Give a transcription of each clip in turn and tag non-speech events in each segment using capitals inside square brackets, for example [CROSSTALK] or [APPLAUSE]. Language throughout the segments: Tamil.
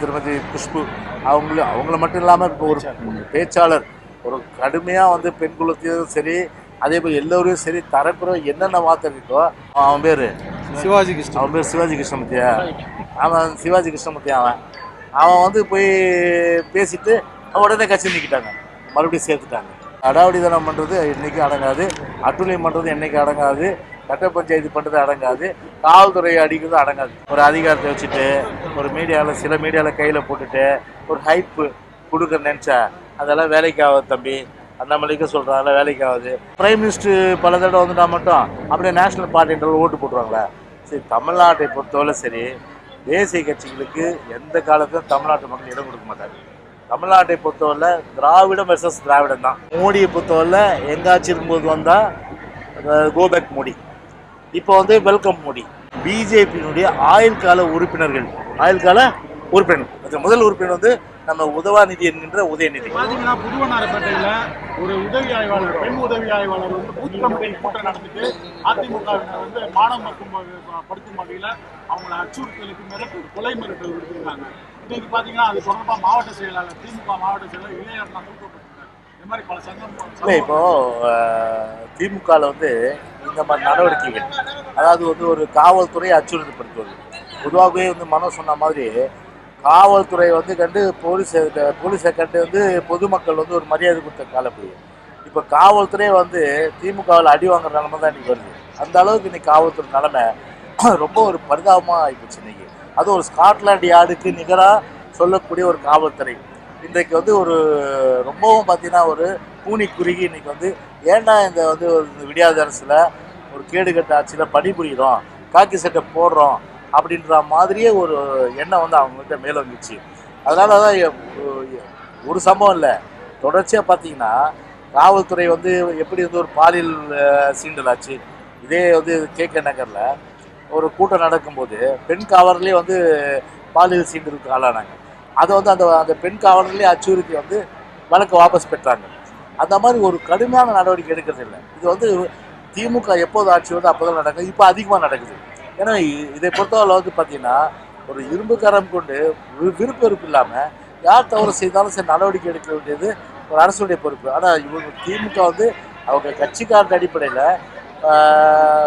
திருமதி குஷ்பு அவங்கள அவங்கள மட்டும் இல்லாமல் இப்போ ஒரு பேச்சாளர் ஒரு கடுமையாக வந்து பெண் குலத்தையும் சரி அதே போல் எல்லோரையும் சரி தரக்குற என்னென்ன வார்த்தை இருக்கோ அவன் பேர் சிவாஜி கிருஷ்ணன் அவன் பேர் சிவாஜி கிருஷ்ணமூர்த்தியா? அவன் சிவாஜி கிருஷ்ணமூர்த்தி அவன். அவன் வந்து போய் பேசிட்டு உடனே கட்சி நிற்கிட்டாங்க மறுபடியும் சேர்த்துட்டாங்க. அடாவடித்தனம் பண்ணுறது என்றைக்கும் அடங்காது. அட்டுழியம் பண்ணுறது என்றைக்கும் அடங்காது. கட்ட பஞ்சாயத்து பண்ணுறது அடங்காது. காவல்துறையை அடிக்கிறது அடங்காது. ஒரு அதிகாரத்தை வச்சுட்டு ஒரு மீடியாவில் சில மீடியாவில் கையில் போட்டுட்டு ஒரு ஹைப்பு கொடுக்க நினச்சா அதெல்லாம் வேலைக்கு ஆகாது தம்பி. அண்ணாமலைக்கு அதெல்லாம் வேலைக்கு ஆகாது. பிரைம் மினிஸ்டர் பல தடவை வந்துட்டா மட்டும் அப்படியே நேஷனல் பார்ட்டின்ற ஓட்டு போட்டுருவாங்களே. சரி தமிழ்நாட்டை பொறுத்தவரை சரி தேசிய கட்சிகளுக்கு எந்த காலத்திலும் தமிழ்நாட்டு மக்கள் இடம் கொடுக்க மாட்டாங்க. தமிழ்நாட்டை பொறுத்தவரை திராவிடம் வெர்சஸ் திராவிடம் தான் மோடியை பொறுத்தவரை எங்காச்சும் இருக்கும்போது வந்தால் கோபேக் மோடி. இப்போ வந்து வெல்கம் மோடி. பிஜேபியினுடைய ஆயுள் கால உறுப்பினர்கள். ஆயுள் கால உறுப்பினர். அது முதல் உறுப்பினர் வந்து நம்ம உதவாநிதி என்கின்ற உதயநிதி. பாத்தீங்கன்னா புதுவண்ணாரப்பேட்டையில ஒரு உதவி ஆய்வாளர் பெண் உதவி ஆய்வாளர் வந்து பூத் கமிட்டி கூட்டம் நடந்துட்டு அதிமுகவினர் வந்து மானம் மற்றும் படுத்தும் வகையில அவங்கள அச்சுறுத்தலுக்கு மிரட்டல் கொலை மிரட்டல் விடுத்திருக்காங்க. இன்னைக்கு பாத்தீங்கன்னா அது தொடர்பா மாவட்ட செயலாளர் திமுக மாவட்ட செயலாளர் இளையராஜா தூக்கப்பட்டிருக்காரு இந்த மாதிரி பல சங்கம் இப்போ திமுகவில் வந்து இந்த மாதிரி நடவடிக்கைகள் அதாவது வந்து ஒரு காவல்துறையை அச்சுறுத்தப்படுத்துவது. பொதுவாகவே வந்து மனோ சொன்ன மாதிரி காவல்துறை வந்து கண்டு போலீஸ் போலீஸை கண்டு வந்து பொதுமக்கள் வந்து ஒரு மரியாதை கொடுத்த காலப்படி இப்போ காவல்துறை வந்து திமுகவில் அடி வாங்குற நிலமை தான் இன்னைக்கு வருது. அந்த அளவுக்கு இன்னைக்கு காவல்துறை நிலமை [CLEARS THROAT] ரொம்ப ஒரு பரிதாபமாக ஆகிப்போச்சு இன்னைக்கு. அது ஒரு ஸ்காட்லாண்ட் யார்டுக்கு நிகராக சொல்லக்கூடிய ஒரு காவல்துறை. இன்றைக்கு வந்து ஒரு ரொம்பவும் பார்த்தீங்கன்னா ஒரு பூனி குறுகி இன்னைக்கு வந்து ஏன்டா இந்த வந்து ஒரு விடியாத அரசில் ஒரு கேடுகட்ட ஆட்சியில் பணிபுரியிறோம் காக்கி சட்டை போடுறோம் அப்படின்ற மாதிரியே ஒரு எண்ணம் வந்து அவங்ககிட்ட மேலோங்கிச்சு அதனால தான் ஒரு- ஒரு சம்பவம் இல்லை. தொடர்ச்சியாக பார்த்தீங்கன்னா காவல்துறை வந்து எப்படி வந்து ஒரு பாலியல் சீண்டல் ஆச்சு. இதே வந்து கே கே நகரில் ஒரு கூட்டம் நடக்கும்போது பெண் காவலர்களே வந்து பாலியல் சீண்டலுக்கு ஆளானாங்க. அதை வந்து அந்த அந்த பெண் காவலர்களே அச்சுறுத்தி வந்து வழக்கு வாபஸ் பெற்றாங்க. அந்த மாதிரி ஒரு கடுமையான நடவடிக்கை எடுக்கிறது இல்லை. இது வந்து திமுக எப்போது ஆட்சி வந்து அப்போ தான் நடக்குது. இப்போ அதிகமாக நடக்குது. ஏன்னா இதை பொறுத்தவரை வந்து பார்த்தீங்கன்னா ஒரு இரும்பு கரம் கொண்டு விருப்ப வெறுப்பு இல்லாமல் யார் தவறு செய்தாலும் சரி நடவடிக்கை எடுக்க வேண்டியது ஒரு அரசுடைய பொறுப்பு. ஆனால் இவங்க திமுக வந்து அவங்க கட்சிக்காரன் அடிப்படையில்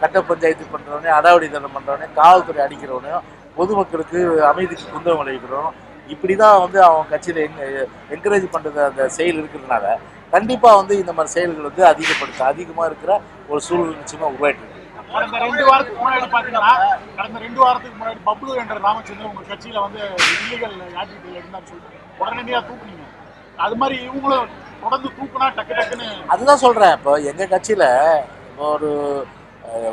கட்ட பஞ்சாயத்து பண்ணுறவனே அடாவடித்தனம் பண்ணுறவனே காவல்துறை அடிக்கிறவனையும் பொதுமக்களுக்கு அமைதிக்கு குந்தம் விளைவிக்கிறோம் இப்படி தான் வந்து அவங்க கட்சியில் எங்க என்கரேஜ் பண்ணுறது அந்த செயல் இருக்கிறதுனால கண்டிப்பாக வந்து இந்த மாதிரி செயல்கள் வந்து அதிகப்படுத்த அதிகமாக இருக்கிற ஒரு சூழ்நிலை நிச்சயமாக உருவாயிட்டு இருக்கு. கடந்த ரெண்டு வாரத்துக்கு முன்னாடி பாத்தீங்கன்னா கடந்த ரெண்டு வாரத்துக்கு முன்னாடி பப்ளு என்ற ராமச்சந்திரன் உங்க கட்சியில வந்து இல்லீகல் ஆக்டிவிட்டியில் இருந்தான்னு சொல்லிட்டு உடனடியா தூக்குனீங்க. அது மாதிரி இவங்களும் தொடர்ந்து தூக்குனா டக்கு டக்குன்னு அதுதான் சொல்கிறேன் இப்போ எங்கள் கட்சியில் ஒரு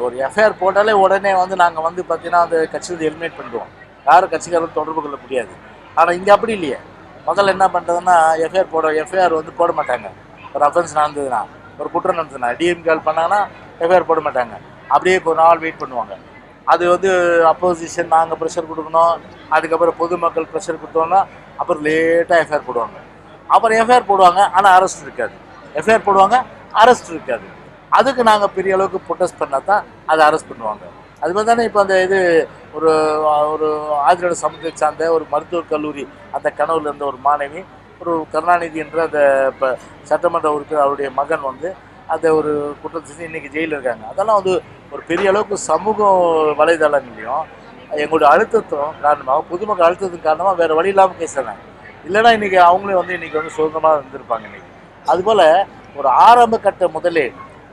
ஒரு எஃப்ஐஆர் போட்டாலே உடனே வந்து நாங்கள் வந்து பார்த்தீங்கன்னா அந்த கட்சியில் எலிமினேட் பண்ணிடுவோம். யாரும் கட்சிக்காரரும் தொடர்பு கொள்ள முடியாது. ஆனால் இங்கே அப்படி இல்லையே. முதல்ல என்ன பண்ணுறதுன்னா எஃப்ஐஆர் போட எஃப்ஐஆர் வந்து போட மாட்டாங்க. ஒரு அஃபென்ஸ் நடந்ததுன்னா ஒரு குற்றம் நடந்ததுன்னா டிஎம்கேல் பண்ணாங்கன்னா எஃப்ஐஆர் போட மாட்டாங்க. அப்படியே ஒரு நாள் வெயிட் பண்ணுவாங்க. அது வந்து அப்போசிஷன் நாங்கள் ப்ரெஷர் கொடுக்கணும். அதுக்கப்புறம் பொதுமக்கள் ப்ரெஷர் கொடுத்தோன்னா அப்புறம் லேட்டாக எஃப்ஐஆர் போடுவாங்க. அப்புறம் எஃப்ஐஆர் போடுவாங்க ஆனால் அரெஸ்ட் இருக்காது. எஃப்ஐஆர் போடுவாங்க அரெஸ்ட் இருக்காது. அதுக்கு நாங்கள் பெரிய அளவுக்கு ப்ரொட்டஸ்ட் பண்ணால் தான் அதை அரெஸ்ட் பண்ணுவாங்க. அது மாதிரி தானே இப்போ அந்த இது ஒரு ஒரு ஆதிரோட சமூகத்தை சார்ந்த ஒரு மருத்துவக் கல்லூரி அந்த கனவுலேருந்து ஒரு மாணவி ஒரு கருணாநிதி என்ற அந்த இப்போ சட்டமன்ற உறுப்பினர் அவருடைய மகன் வந்து அந்த ஒரு குற்றத்தை செஞ்சு ஜெயிலில் இருக்காங்க. அதெல்லாம் வந்து ஒரு பெரிய அளவுக்கு சமூக வலைதளங்களையும் எங்களுடைய அழுத்தத்தும் காரணமாக பொதுமக்கள் அழுத்தத்தின் காரணமாக வேறு வழி இல்லாமல் பேசுகிறாங்க இல்லைன்னா இன்றைக்கி அவங்களே வந்து இன்னைக்கு வந்து சுதந்திரமாக இருந்திருப்பாங்க இன்னைக்கு. அதுபோல் ஒரு ஆரம்ப கட்ட முதலே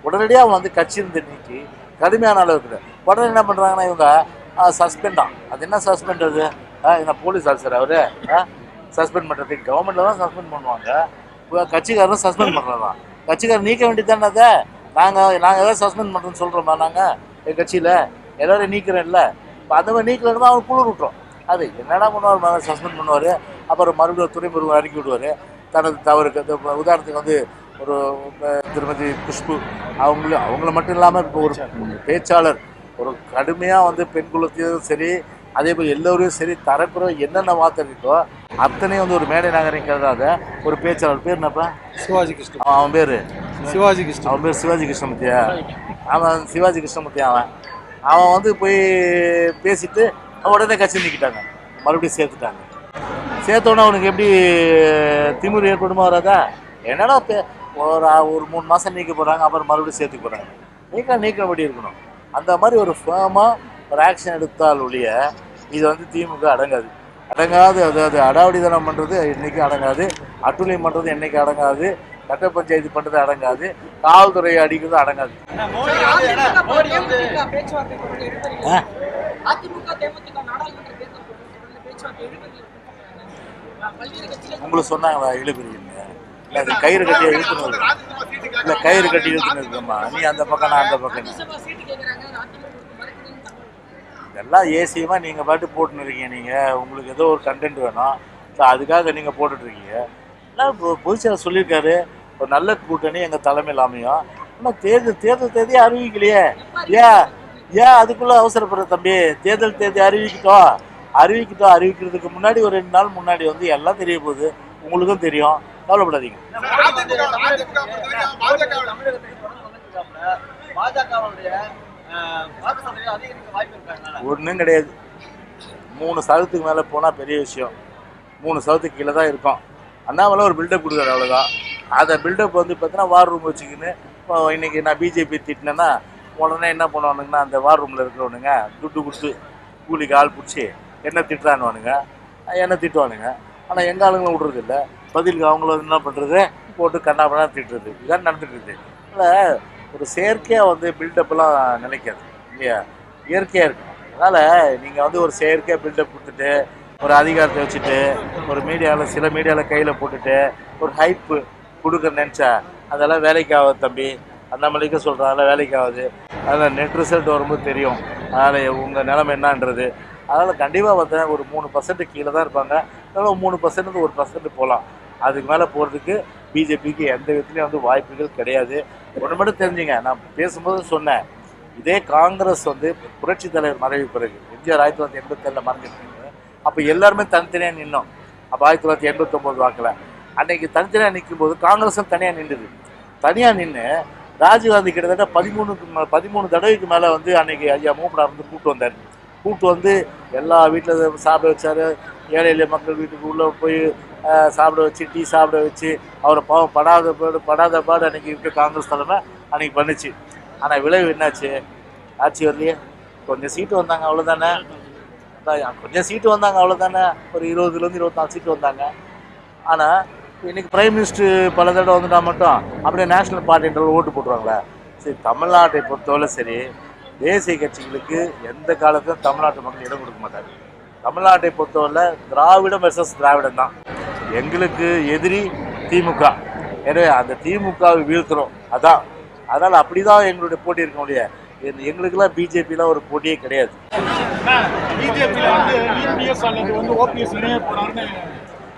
உடனடியாக அவங்க வந்து கட்சியிலிருந்து நீக்கி கடுமையான அளவுக்கு உடனே என்ன பண்ணுறாங்கன்னா இவங்க சஸ்பெண்ட் தான் அது என்ன சஸ்பெண்ட் அது? என்ன போலீஸ் ஆஃபீஸர் அவர்? சஸ்பெண்ட் பண்ணுறதுக்கு கவர்மெண்ட்டில் தான் சஸ்பெண்ட் பண்ணுவாங்க. இப்போ கட்சிக்காரரும் சஸ்பெண்ட் பண்ணுறதான் கட்சிக்காரர் நீக்க வேண்டியது தானே அதை? நாங்கள் நாங்கள் ஏதாவது சஸ்பெண்ட் பண்ணுறோன்னு சொல்கிறோமா நாங்கள் எங்கள் கட்சியில்? எல்லாரும் நீக்கிறோம்ல இப்போ அந்த மாதிரி நீக்கலன்னா அவங்க குழு விட்டுரும் அது என்னடா பண்ணுவார்? சஸ்பெண்ட் பண்ணுவார். அப்புறம் மறுபடியும் துறைமுருகன் அறிக்கை விடுவார். தனது தவறுக்கு உதாரணத்துக்கு வந்து ஒரு திருமதி குஷ்பு அவங்கள அவங்கள மட்டும் இல்லாமல் இப்போ ஒரு பேச்சாளர். ஒரு கடுமையாக வந்து பெண் குலத்தையும் சரி அதே போல் எல்லோரையும் சரி தரக்குற என்னென்ன வார்த்தை இருக்கோ அத்தனையும் வந்து ஒரு மேடை நகரிக்கிறதாத ஒரு பேச்சாளர் பேர் என்னப்பா? சிவாஜி கிருஷ்ணன் அவன் பேர்? சிவாஜி கிருஷ்ணன் அவன் பேர் சிவாஜி கிருஷ்ணமூர்த்தியா? அவன் சிவாஜி கிருஷ்ணமூர்த்தி அவன். அவன் வந்து போய் பேசிட்டு அவன் உடனே கட்சி நிற்கிட்டாங்க. மறுபடியும் சேர்த்துட்டாங்க. சேர்த்தோன்னே அவனுக்கு எப்படி திமிரு ஏற்படுமா வராதா? என்னடா ஒரு ஒரு மூணு மாதம் நீக்க போகிறாங்க அப்புறம் மறுபடியும் சேர்த்து போகிறாங்க நீக்க நீக்கிறபடி இருக்கணும். அந்த மாதிரி ஒரு ஃபேமாக ஒரு ஆக்ஷன் எடுத்தால் ஒழிய இது வந்து திமுக அடங்காது அடங்காது அது அது அடாவடித்தனம் பண்ணுறது என்னைக்கு அடங்காது அட்டுழியம் பண்ணுறது என்னைக்கு அடங்காது கட்ட பஞ்சாயத்து பண்ணுறது அடங்காது காவல்துறையை அடிக்கிறது அடங்காது உங்களுக்கு சொன்னாங்களா இழுக்கிறீங்க இல்லை அது கயிறு கட்டி இழுத்துனது இல்லை கயிறு கட்டி இழுத்துனதுமா நீ அந்த பக்கம் நான் அந்த பக்கம் நீ. ராஜ்யசபா சீட்டு கேட்கறாங்க அதிமுக மறுக்குதுன்னு தகவல் இதெல்லாம் ஏசியமாக நீங்கள் பாட்டு போட்டுன்னு இருக்கீங்க நீங்கள் உங்களுக்கு ஏதோ ஒரு கண்டென்ட் வேணும். ஸோ அதுக்காக நீங்கள் போட்டுட்ருக்கீங்க. எல்லாம் இப்போ பொதுச்செயலர் சொல்லியிருக்காரு. ஒரு நல்ல கூட்டணி எங்கள் தலைமையில் அமையும். இன்னும் தேர்தல் தேர்தல் தேதி அறிவிக்கலையே. ஏன்? ஏன் அதுக்குள்ளே அவசரப்படுற தம்பி? தேர்தல் தேதி அறிவிக்கிட்டோம். அறிவிக்கிட்டோம். அறிவிக்கிறதுக்கு முன்னாடி ஒரு ரெண்டு நாள் முன்னாடி வந்து எல்லாம் தெரிய போகுது. உங்களுக்கும் தெரியும். கவலைப்படாதீங்க. பாஜகவுடைய ஒன்றும் கிடையாது. மூணு சதத்துக்கு மேலே போனால் பெரிய விஷயம். மூணு சதத்துக்கு கீழே தான் இருக்கும். அண்ணாமலை ஒரு பில்டப் கொடுக்குறாரு அவ்வளோதான் அதை பில்டப் வந்து பார்த்தீங்கன்னா வார் ரூம் வச்சுக்கின்னு இப்போ இன்னைக்கு நான் பிஜேபி திட்டினேன்னா உடனே என்ன பண்ணுவானுங்கன்னா அந்த வார் ரூமில் இருக்கிறவனுங்க துட்டு கொடுத்து கூலிக்கு ஆள் பிடிச்சி என்ன திட்டுறானுவானுங்க? என்ன திட்டுவானுங்க? ஆனால் எங்கள் ஆளுங்களும் விட்றது இல்லை பதிலுக்கு அவங்கள என்ன பண்ணுறது போட்டு கண்ணாபண்ணா திட்டுறது. இதுதான் நடந்துட்டு இருக்குது. இல்லை ஒரு செயற்கையாக வந்து பில்டப்லாம் நினைக்காது இல்லையா? இயற்கையாக இருக்கும் அதனால் நீங்கள் வந்து ஒரு செயற்கையாக பில்டப் கொடுத்துட்டு ஒரு அதிகாரத்தை வச்சுட்டு ஒரு மீடியாவில் சில மீடியாவில் கையில் போட்டுட்டு ஒரு ஹைப்பு கொடுக்க நினச்சா அதெல்லாம் வேலைக்கு ஆகாது தம்பி. அந்த அண்ணாமலைக்கும் சொல்கிறேன் அதெல்லாம் வேலைக்கு ஆகாது அதில் நெட் ரிசல்ட் வரும்போது தெரியும். அதனால் உங்கள் நிலமை என்னன்றது. அதனால் கண்டிப்பாக பார்த்தா ஒரு மூணு பர்சன்ட் கீழே தான் இருப்பாங்க. அதனால் மூணு பர்சன்ட் ஒரு பர்சன்ட் போகலாம் அதுக்கு மேலே போகிறதுக்கு பிஜேபிக்கு எந்த விதத்துலையும் வந்து வாய்ப்புகள் கிடையாது. ஒன்று மட்டும் தெரிஞ்சுங்க நான் பேசும்போது சொன்னேன். இதே காங்கிரஸ் வந்து புரட்சி தலைவர் மறைவு பிறகு எம்ஜிஆர் ஆயிரத்தி தொள்ளாயிரத்தி எண்பத்தேழில் மறைஞ்சிருக்காங்க அப்போ எல்லாருமே தனித்தனியாக நின்னோம். அப்போ ஆயிரத்தி தொள்ளாயிரத்தி எண்பத்தொம்போது வாக்கில். அன்னைக்கு தனித்தனியாக நிற்கும் போது காங்கிரஸும் தனியாக நின்றுது. தனியாக நின்று ராஜீவ்காந்தி கிட்டத்தட்ட பதிமூணுக்கு பதிமூணு தடவைக்கு மேலே வந்து அன்னைக்கு ஐயா மூப்பனார் வந்து கூப்பிட்டு வந்தார். கூப்பிட்டு வந்து எல்லா வீட்டில் சாப்பிட வச்சார். ஏழை எளிய மக்கள் வீட்டுக்கு உள்ளே போய் சாப்பிட வச்சு டீ சாப்பிட வச்சு அவரை பாவம் படாத பாடு படாத பாடு அன்றைக்கி இருக்க காங்கிரஸ் தலைமை அன்னைக்கு பண்ணுச்சு. ஆனால் விளைவு என்னாச்சு? ஆட்சி வரலையே. கொஞ்சம் சீட்டு வந்தாங்க அவ்வளோதானே கொஞ்சம் சீட்டு வந்தாங்க அவ்வளோதானே ஒரு இருபதுலேருந்து இருபத்தாலு சீட்டு வந்தாங்க. ஆனால் இன்றைக்கி பிரைம் மினிஸ்டர் பல தடவை வந்துட்டா மட்டும் அப்படியே நேஷ்னல் பார்ட்டின்ற ஓட்டு போட்டுருவாங்களே. சரி தமிழ்நாட்டை பொறுத்தவரை சரி தேசிய கட்சிகளுக்கு எந்த காலத்திலும் தமிழ்நாட்டு மக்கள் இடம் கொடுக்க மாட்டாங்க. தமிழ்நாட்டை பொறுத்தவரை திராவிடம் வெர்சஸ் திராவிடம் தான் எங்களுக்கு எதிரி திமுக. எனவே அந்த திமுகவை வீழ்த்துறோம். அதான். அதனால் அப்படி தான் எங்களுடைய போட்டி இருக்க முடியாது எங்களுக்கெல்லாம் பிஜேபிலாம் ஒரு போட்டியே கிடையாது.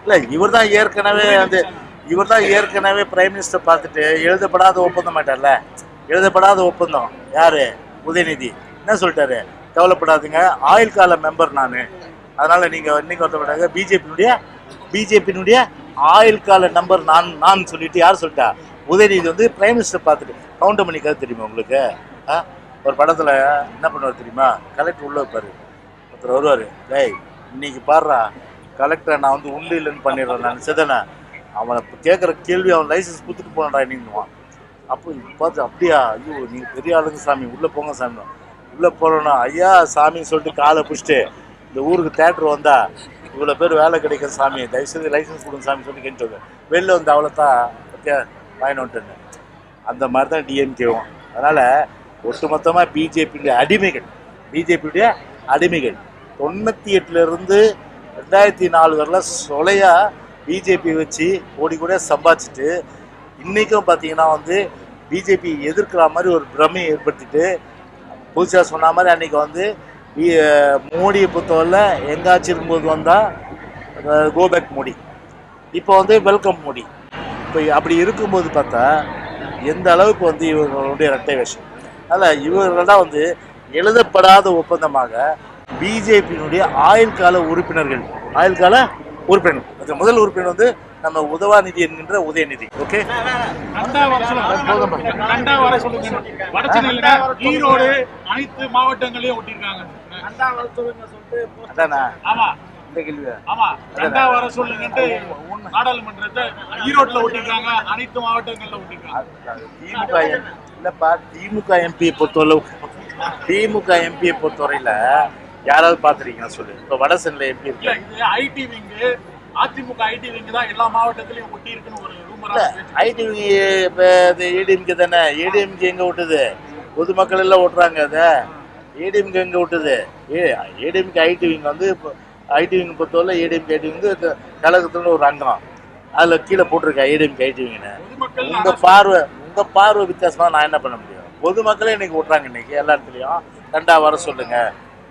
இல்லை இவர் தான் ஏற்கனவே வந்து இவர் தான் ஏற்கனவே பிரைம் மினிஸ்டர் பார்த்துட்டு எழுதப்படாத ஒப்பந்தம் மாட்டார்ல எழுதப்படாத ஒப்பந்தம். யாரு? உதயநிதி. என்ன சொல்லிட்டாரு? கவலைப்படாதீங்க. ஆயுள் கால மெம்பர் நான். அதனால நீங்க இன்னைக்கு வருத்தப்படாங்க பிஜேபியினுடைய பிஜேபியினுடைய ஆயுள் கால நம்பர் நான் நான் சொல்லிட்டு யார் சொல்லிட்டா? உதயநிதி வந்து பிரைம் மினிஸ்டர் பார்த்துட்டு கவுண்ட் பண்ணிக்காது தெரியுமா உங்களுக்கு? ஒரு படத்தில் என்ன பண்ணுவார் தெரியுமா? கலெக்டர் உள்ள வைப்பார். ஒருத்தர் வருவார் டேய் இன்னைக்கு பாடுறா கலெக்டரை நான் வந்து உண்டு இல்லைன்னு பண்ணிடுறேன் நான் சிதனை அவனை கேட்குற கேள்வி அவன் லைசன்ஸ் கொடுத்துட்டு போனடா நீங்குவான் அப்போ பார்த்து அப்படியா? ஐயோ நீங்கள் பெரிய ஆளுங்க சாமி உள்ளே போங்க சாமி. உள்ளே போனோன்னா ஐயா சாமின்னு சொல்லிட்டு காலை பிடிச்சிட்டு இந்த ஊருக்கு தேட்டர் வந்தா இவ்வளோ பேர் வேலை கிடைக்கும் சாமி தயவுசெய்து லைசன்ஸ் கொடுங்க சாமி சொல்லி கேட்டு வெளில வந்து அவ்வளோதான் பத்தியா வாங்கினோன்ட்டுன்னு அந்த மாதிரி தான் டிஎம்கேவும் அதனால் ஒட்டுமொத்தமாக பிஜேபியுடைய அடிமைகள். பிஜேபியுடைய அடிமைகள். தொண்ணூற்றி எட்டுலேருந்து ரெண்டாயிரத்தி நாலு வரல சொலையாக பிஜேபி வச்சு கோடி கூட சம்பாதிச்சுட்டு இன்றைக்கும் பார்த்தீங்கன்னா வந்து பிஜேபி எதிர்க்கிற மாதிரி ஒரு பிரமையை ஏற்படுத்திட்டு புதுசாக சொன்ன மாதிரி அன்றைக்கி வந்து மோடியை பொறுத்தவரை எங்காச்சும் இருக்கும்போது வந்தால் கோபேக் மோடி இப்போ வந்து வெல்கம் மோடி இப்போ அப்படி இருக்கும்போது பார்த்தா எந்த அளவுக்கு வந்து இவர்களுடைய இரட்டை வேஷம் அதனால் இவர்கள் தான் வந்து எழுதப்படாத ஒப்பந்தமாக பிஜேபியினுடைய ஆயுள் கால உறுப்பினர்கள் ஆயுள் கால உறுப்பினர் அது முதல் உறுப்பினர் வந்து நம்ம உதவாநிதி என்கின்ற உதயநிதி ஓகே ஈரோடு அனைத்து மாவட்டங்களையும் ஒட்டியிருக்காங்க அதானா? ஆமா. இந்த கேள்வி ஆமா. ரெண்டா வர சொல்லுங்கன்ட்டு நாடாளுமன்றத்தை ஈரோட்ல ஒட்டிருக்காங்க அனைத்து மாவட்டங்கள்ல ஒட்டிருக்காங்க திமுக எம்- இல்லப்பா திமுக எம்பியை பொறுத்தவரை திமுக எம்பியை பொறுத்தவரையில யாராவது பார்த்துருக்கீங்க சொல்லு? இப்போ வடசென்னில் எம்பி இல்ல இருக்கு? இது IT wing AIADMK IT wing தான் எல்லா மாவட்டத்திலயும் ஒட்டி இருக்குன்னு ஒரு ரூமரா ஐடி இப்போ இது ஏடிஎம்கே தானே? ஏடிஎம்கே எங்கே விட்டுது பொதுமக்கள் எல்லாம் ஓட்டுறாங்க அதை. ஏடிஎம்கே எங்கே விட்டுது? ஏ ஏடிஎம்கே ஐடி விங் வந்து இப்போ ஐடி விங் பொறுத்தவரை ஏடிஎம்கே ஐடி விங் வந்து கழகத்துன்னு ஒரு அங்கம் அதில் கீழே போட்டிருக்கா ஏடிஎம்கே ஐடி விங்னு பொதுமக்கள் உங்க பார்வை உங்க பார்வை வித்தியாசமா நான் என்ன பண்ண முடியும்? பொதுமக்களே இன்னைக்கு விட்றாங்க இன்னைக்கு எல்லா இடத்துலையும் கண்டா வர சொல்லுங்க.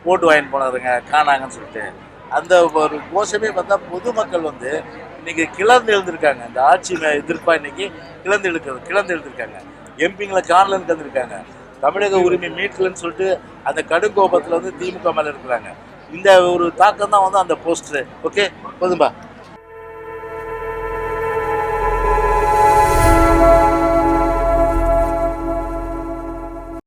ஓட்டு வாங்கிட்டு போனதுங்க காணாங்கன்னு சொல்லிட்டு. அந்த ஒரு கோஷமே பார்த்தா பொதுமக்கள் வந்து இன்னைக்கு கிளர்ந்து எழுந்திருக்காங்க. இந்த ஆட்சி மே- எதிர்ப்பா இன்னைக்கு கிளர்ந்து எழுக்கிறது கிளர்ந்து எழுந்திருக்காங்க. எம்பிங்களை காணலன்னு கந்திருக்காங்க தமிழக உரிமை மீட்கலன்னு சொல்லிட்டு அந்த கடுங்கோபத்தில் வந்து திமுக மேல இருக்கிறாங்க. இந்த ஒரு தாக்கம் தான் வந்து அந்த போஸ்டர் ஓகே போதும்பா.